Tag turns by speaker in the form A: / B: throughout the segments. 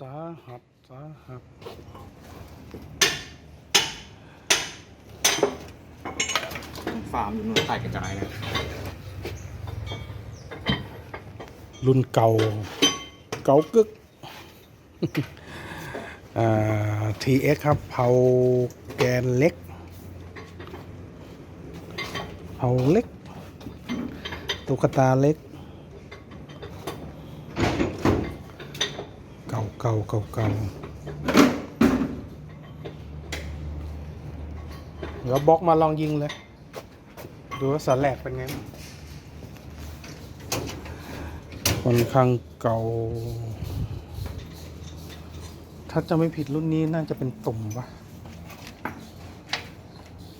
A: สาหัสสาหัส
B: ฟาร์มอยู่หน่วยแตกกระจายนะ
A: รุ่นเก่า เก่ากึกอ่า TX ครับเผาแกนเล็กเผาเล็กตุ๊กตาเล็ก เก่าเก่าเก่าเดี๋ยวบล็อกมาลองยิงเลย ดูว่าสแลกเป็นไงค่อนข้างเก่า ถ้าจะไม่ผิดรุ่นนี้น่าจะเป็นตุ่มปะ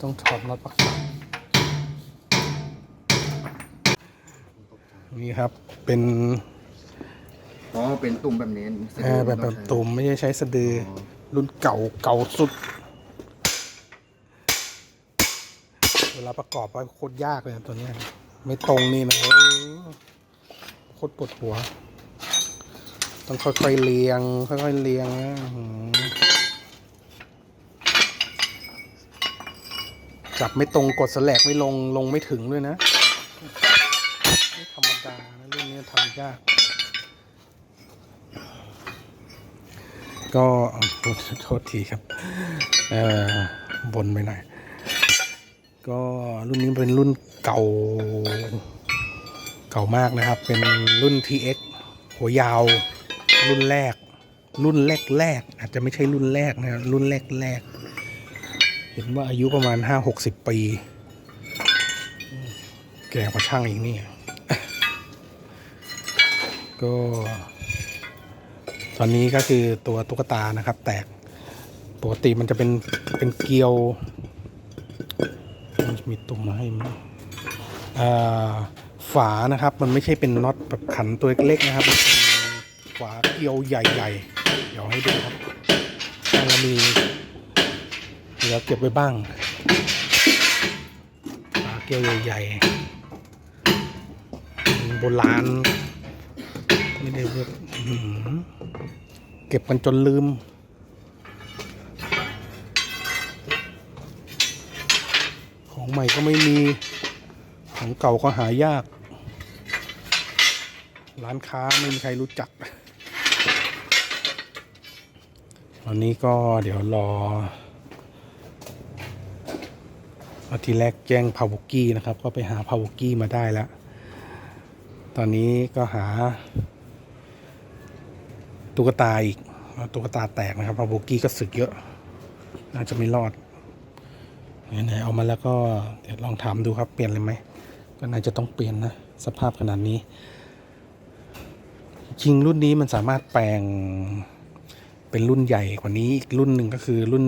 A: ต้องถอดน็อตปะกับนี่ครับเป็น
B: อ๋อเป็นตุ่มแบบนี้
A: เอ่อแบบแบบตุ่มไม่ใช่ใช้สะดือรุ่นเก่าเก่าสุด เวลาประกอบไปโคตรยากเลยนะตัวเนี้ยไม่ตรงนี่นะเออโคตรปวดหัว ต้องค่อยๆเรียง ค่อยๆเรียงนะอื้อหือจับไม่ตรงกดสแลกไม่ลงลงไม่ถึงด้วยนะ ไม่ธรรมดานะเรื่องนี้ทำยาก ก็เอาโทษทีครับเอ่อบนไปหน่อยก็รุ่นนี้เป็นรุ่นเก่า เก่ามากนะครับ เป็นรุ่น TX หัวยาว รุ่นแรก รุ่นแรกแรกอาจจะไม่ใช่รุ่นแรกนะรุ่นแรกแรกเห็นว่าอายุประมาณห้าหกสิบปี แก่กว่าช่างอีกนี่ก็ ตอนนี้ก็คือตัวตุ๊กตานะครับ แตกปกติมันจะเป็นเป็นเกลียวมันจะมีตุ่มมาให้มั้ยฝานะครับ มันไม่ใช่เป็นน็อตแบบขันตัวเล็กๆนะครับเป็นฝาเกลียวใหญ่ๆ เดี๋ยวให้ดูครับข้ามีเหลือเก็บไว้บ้างฝาเกลียวใหญ่ๆโบราณไม่ได้แบบอื้อหือ เก็บกันจนลืม ของใหม่ก็ไม่มี ของเก่าก็หายาก ร้านค้าไม่มีใครรู้จักตอนนี้ก็เดี๋ยวรออาทีแรกแจ้งพาวกี้นะครับ ก็ไปหาพาวกี้มาได้แล้ว ตอนนี้ก็หา ตุ๊กตาอีกตุ๊กตาแตกนะครับพาวกี้ก็สึกเยอะ น่าจะไม่รอดไหนๆเอามาแล้วก็เดี๋ยวลองถามดูครับเปลี่ยนเลยไหมก็น่าจะต้องเปลี่ยนนะสภาพขนาดนี้ จริงรุ่นนี้มันสามารถแปลงเป็นรุ่นใหญ่กว่านี้อีกรุ่นหนึ่งก็คือรุ่น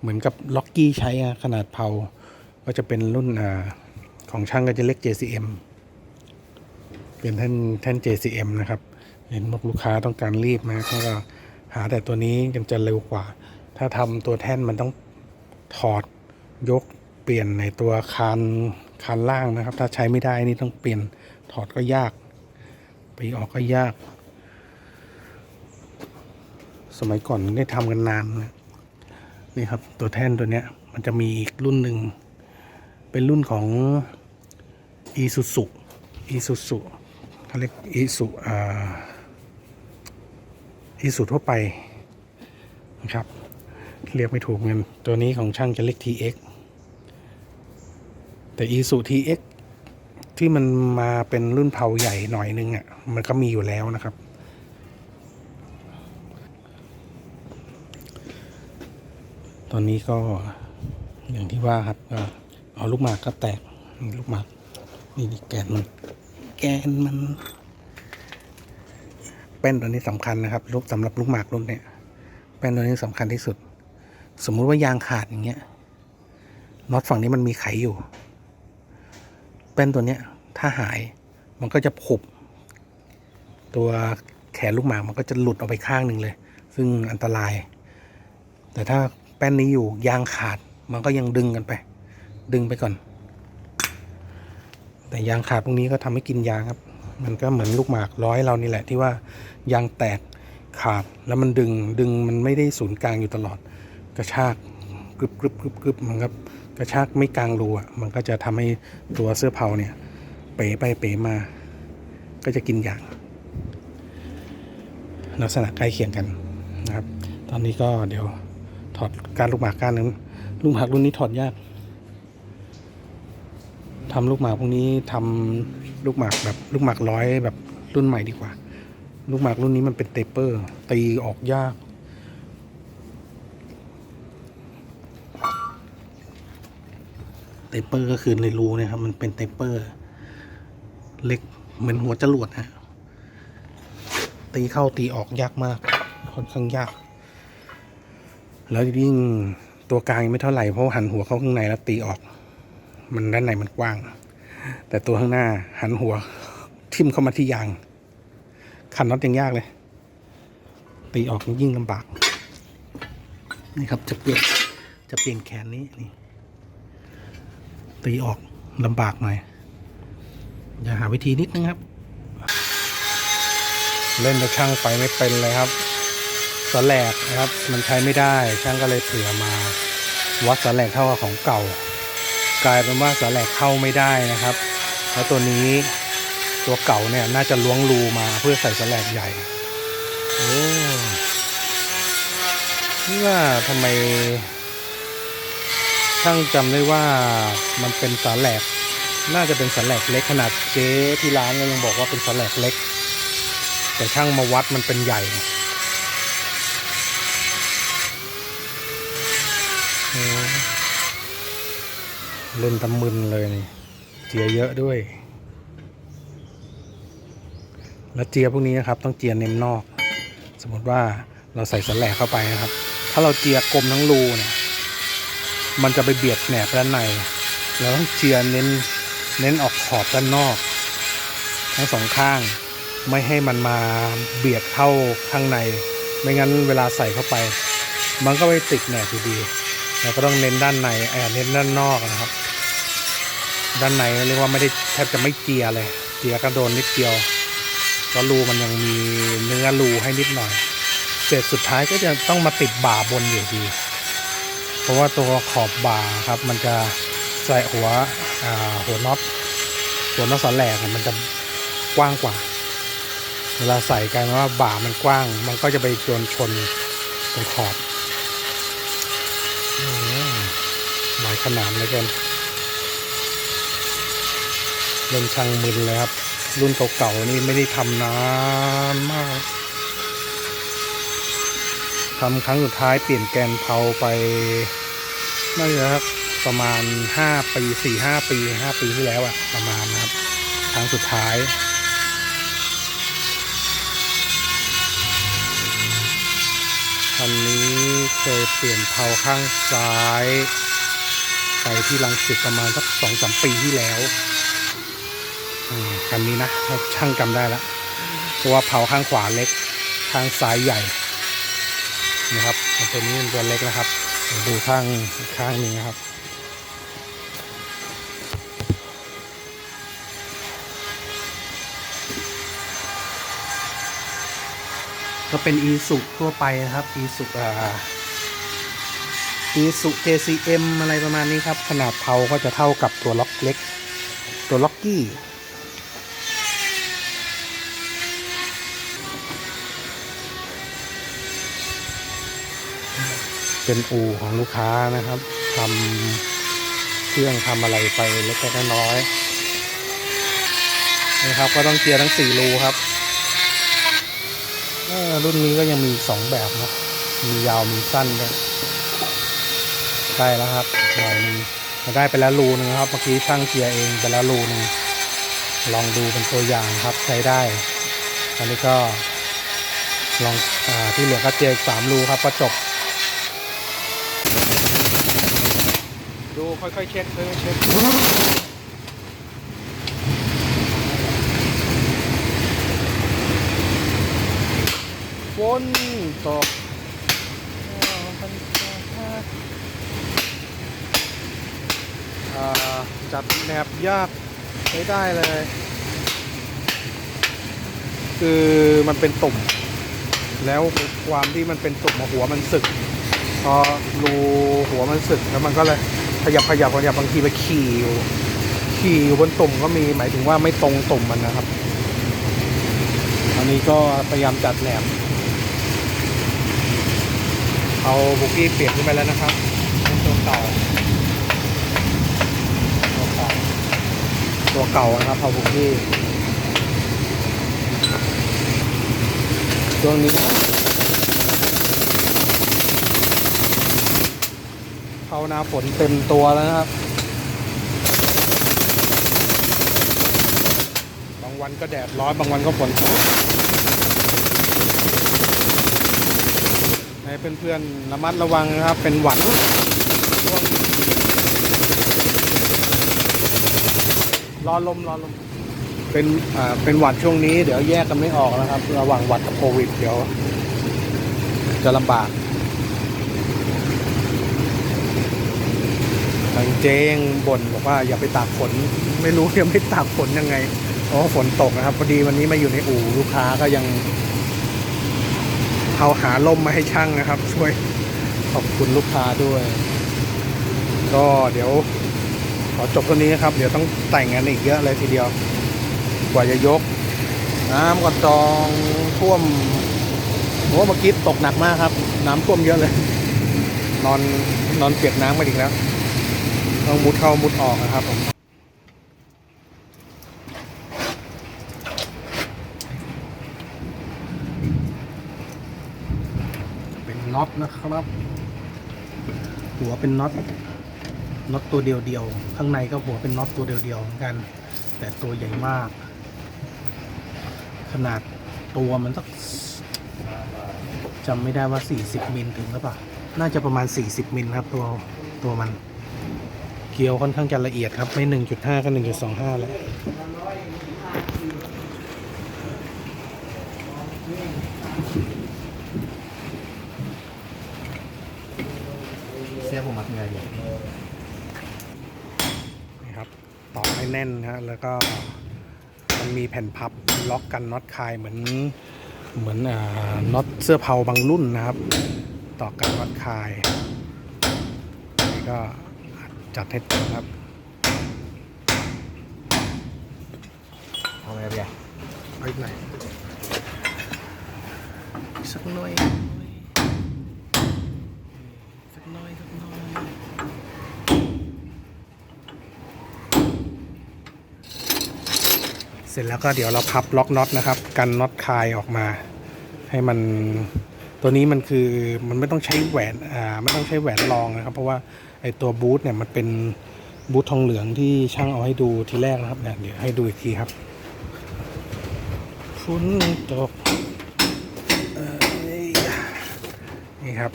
A: เหมือนกับล็อกกี้ใช้ขนาดเผาก็จะเป็นรุ่นอของช่างก็จะเล็ก JCM เป็นแท่นแท่น JCM นะครับ เห็นบอกลูกค้าต้องการรีบนะเขาก็หาแต่ตัวนี้ยังจะเร็วกว่า ถ้าทำตัวแท่นมันต้องถอดยกเปลี่ยนในตัวคานคานล่างนะครับ ถ้าใช้ไม่ได้นี่ต้องเปลี่ยนถอดก็ยากไปออกก็ยาก สมัยก่อนได้ทำกันนานนะนี่ครับตัวแท่นตัวเนี้ย มันจะมีอีกรุ่นหนึ่ง เป็นรุ่นของอีซูซุอีซูซุเขาเรียกอีซูอ่า อีซูทั่วไปนะครับ เรียกไม่ถูกเงินตัวนี้ของช่างจะเล็ก TX แต่ Isuzu TX ที่มันมาเป็นรุ่นเผาใหญ่หน่อยนึงอะมันก็มีอยู่แล้วนะครับ ตอนนี้ก็อย่างที่ว่าครับก็เอาลูกหมากก็แตกลูกหมากนี่แกนมันแกนมัน แป้นตัวนี้สำคัญนะครับรูปสำหรับลูกหมากรุ่นเนี้ยแป้นตัวนี้สำคัญที่สุด สมมุติว่ายางขาดอย่างเงี้ยน็อตฝั่งนี้มันมีไขอยู่ แป้นตัวเนี้ยถ้าหายมันก็จะผุบ ตัวแขนลูกหมากมันก็จะหลุดออกไปข้างหนึ่งเลย ซึ่งอันตราย แต่ถ้าแป้นนี้อยู่ยางขาดมันก็ยังดึงกันไป ดึงไปก่อน แต่ยางขาดพวกนี้ก็ทำให้กินยางครับ มันก็เหมือนลูกหมากร้อยเรานี่แหละที่ว่ายางแตกขาดแล้วมันดึงดึงมันไม่ได้ศูนย์กลางอยู่ตลอด กระชากกรึบกรึบกรึบกรึบมันก็กระชากไม่กลางรูอะมันก็จะทำให้ตัวเสื้อเผาเนี่ยเป๋ไปเป๋มา ก็จะกินอย่างลักษณะใกล้เคียงกันนะครับ ตอนนี้ก็เดี๋ยวถอดการลูกหมากก้านนึงลูกหมากรุ่นนี้ถอดยากทำลูกหมากพวกนี้ทำ ลูกหมากแบบลูกหมากร้อยแบบรุ่นใหม่ดีกว่า ลูกหมากรุ่นนี้มันเป็นเตเปอร์ ตีออกยากเตเปอร์ก็คือในรูเนี่ยครับ มันเป็นเตเปอร์ เล็กเหมือนหัวจรวดฮะตีเข้าตีออกยากมากค่อนข้างยาก แล้วยิ่งตัวกลางยังไม่เท่าไหร่เพราะหันหัวเข้าข้างในแล้วตีออก มันด้านในมันกว้าง แต่ตัวข้างหน้าหันหัว ทิ่มเข้ามาที่ยาง ขันน็อตยังยากเลย ตีออกยิ่งลำบาก นี่ครับจะเปลี่ยนจะเปลี่ยนแขนนี้นี่ ตีออกลำบากหน่อย อย่าหาวิธีนิดนึงครับ เล่นแล้วช่างไฟไม่เป็นเลยครับสแลกนะครับ มันใช้ไม่ได้ช่างก็เลยเผื่อมา วัดสแลกเท่ากับของเก่า กลายเป็นว่าสแลกเข้าไม่ได้นะครับ แล้วตัวนี้ตัวเก่าเนี่ยน่าจะล้วงรูมาเพื่อใส่สแลกใหญ่โอ้นี่ว่าทำไมช่างจำได้ว่ามันเป็นสาแหลกน่าจะเป็นสาแหลกเล็กขนาดเจ๊ที่ร้านก็ยังบอกว่าเป็นสาแหลกเล็ก แต่ช่างมาวัดมันเป็นใหญ่ เล่นตำมึนเลยนี่ เจียเยอะด้วย แล้วเจียพวกนี้นะครับ ต้องเจียเน้นนอก สมมติว่าเราใส่สแลกเข้าไปนะครับ ถ้าเราเจียกลมทั้งรูเนี่ยมันจะไปเบียดแหนบด้านในเราต้องเจียเน้นเน้นออกขอบด้านนอก ทั้งสองข้างไม่ให้มันมาเบียดเข้าข้างใน ไม่งั้นเวลาใส่เข้าไป มันก็ไปติดแหนบอยู่ดีเราก็ต้องเน้นด้านในแอบเน้นด้านนอกนะครับ ด้านในเรียกว่าไม่ได้แทบจะไม่เจียเลย เจียก็โดนนิดเดียวเพราะรูมันยังมีเนื้อรูให้นิดหน่อย เสร็จสุดท้ายก็จะต้องมาติดบ่าบนอยู่ดี เพราะว่าตัวขอบบ่าครับ มันจะใส่หัวหัวน็อตหัวน็อตสันแหลกเนี่ยมันจะกว้างกว่า เวลาใส่กันว่าบ่ามันกว้าง มันก็จะไปโดนชนตรงขอบอหลายขนาดเลยกัน เล่นช่างมึนเลยครับ รุ่นเก่าๆนี่ไม่ได้ทำนานมากทำครั้งสุดท้ายเปลี่ยนแกนเพาไปน่าจะสักประมาณห้าปีสี่ห้าปีห้าปีที่แล้วอะประมาณนะครับ ครั้งสุดท้ายคันนี้เคยเปลี่ยนเพาข้างซ้าย ไปที่ลังสิตประมาณสักสองสามปีที่แล้ว คันนี้นะช่างจำได้ละเพราะว่าเพาข้างขวาเล็กข้างซ้ายใหญ่นะครับตัวนี้เป็นตัวเล็กนะครับดูข้างข้างนึงนะครับก็เป็นอีสุทั่วไปนะครับอีสุอ่าอีสุ JCM อะไรประมาณนี้ครับ ขนาดเผาก็จะเท่ากับตัวล็อกเล็ก ตัวล็อกกี้ เป็นอู่ของลูกค้านะครับทำเครื่องทำอะไรไปเล็กๆน้อยๆนี่ครับ ก็ต้องเกียร์ทั้งสี่รูครับรุ่นนี้ก็ยังมีสองแบบนะมียาวมีสั้นด้วยใกล้แล้วครับหน่อยหนึงเราได้ไปแล้วรูหนึงครับเมื่อกี้ช่างเกียร์เองไปแล้วรูหนึงลองดูเป็นตัวอย่างครับใช้ได้ตอนนี้ก็ลองอที่เหลือก็เจียร์อีกสามรูครับก็จบ ดูค่อยๆเช็คค่อยๆเช็คฝนตกจับแนบยากใช้ได้เลย คือมันเป็นตุ่ม แล้วความที่มันเป็นตุ่มหัวมันสึก พอรูหัวมันสึกแล้วมันก็เลย ขยับขยับขยับบางทีไปขี่อยู่ขี่อยู่บนตุ่มก็มีหมายถึงว่าไม่ตรงตุ่มมันนะครับ อันนี้ก็พยายามจัดแหนมเอาบุกี้เปลี่ยนขึ้นไปแล้วนะครับเป็นตัวเก่าตัวเก่าตัวเก่านะครับเอาบุกี้ช่วงนี้ เข้าห น้าฝนเต็มตัวแล้วนะครับ บางวันก็แดดร้อนบางวันก็ฝนตกให้เพื่อนๆระมัดระวังนะครับ เป็นหวัดช่วงรอลมรอลมเป็นอ่าเป็นหวัดช่วงนี้ เดี๋ยวแยกกันไม่ออกนะครับ ระหว่างหวัดกับโควิด เดี๋ยว จะลำบาก ทาง เจ๊งบ่นบอกว่าอย่าไปตากฝนไม่รู้ยังไม่ตากฝนยังไงเพราะว่าฝนตกนะครับ พอดีวันนี้มาอยู่ในอู่ลูกค้าก็ยังเอาหาล่มมาให้ช่างนะครับ ช่วยขอบคุณลูกค้าด้วย ก็เดี๋ยว ขอจบตัวนี้นะครับ เดี๋ยวต้องแต่งงานอีกเยอะเลยทีเดียว กว่าจะยก น้ำก็จองท่วมโอ้เมื่อกี้ตกหนักมากครับ น้ำท่วมเยอะเลย นอนนอนเปียกน้ำมาอีกแล้ว ต้องมุดเข้ามุดออกนะครับผมเป็นน็อตนะครับ หัวเป็นน็อตน็อตตัวเดียวๆข้างในก็หัวเป็นน็อตตัวเดียวๆเหมือนกัน แต่ตัวใหญ่มาก ขนาดตัวมันสักจำไม่ได้ว่า 40 มิลถึงหรือเปล่า น่าจะประมาณ 40 มิลครับตัวตัวมัน เกลียวค่อนข้างจะละเอียดครับ ไม่1.5ก็1.25แล้ว
B: เสียผมมาเป็นไงดี
A: นี่ครับต่อให้แน่นนะฮะแล้วก็มันมีแผ่นพับล็อกกันน็อตคลายเหมือนเหมือนอ่าน็อตเสื้อเผาบางรุ่นนะครับ ต่อกันน็อตคลายนี่ก็ จัดให้ตรงครับ
B: เอาไงดี
A: ไปไหนสักหน่อยสักหน่อยสักหน่อยเสร็จแล้วก็เดี๋ยวเราพับล็อกน็อตนะครับ กันน็อตคลายออกมา ให้มันตัวนี้มันคือมันไม่ต้องใช้แหวนอ่าไม่ต้องใช้แหวนรองนะครับ เพราะว่า ไอตัวบูทเนี่ยมันเป็นบูททองเหลืองที่ช่างเอาให้ดูทีแรกนะครับเนี่ยเดี๋ยวให้ดูอีกทีครับฝนตกนี่ครับ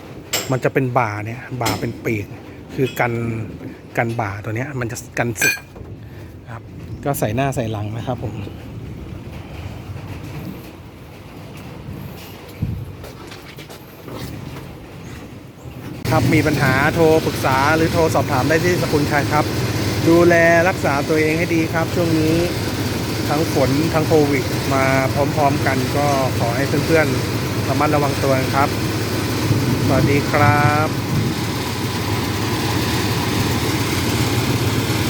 A: มันจะเป็นบ่าเนี่ยบ่าเป็นปีก คือกันกันบ่าตัวเนี้ยมันจะกันสึกครับ ก็ใส่หน้าใส่หลังนะครับผม ครับ มีปัญหาโทรปรึกษาหรือโทรสอบถามได้ที่สกุลชัยครับ ดูแลรักษาตัวเองให้ดีครับ ช่วงนี้ทั้งฝนทั้งโควิด มาพร้อมๆกันก็ขอให้เพื่อนๆระมัดระวังตัวนครับ สวัสดีครับ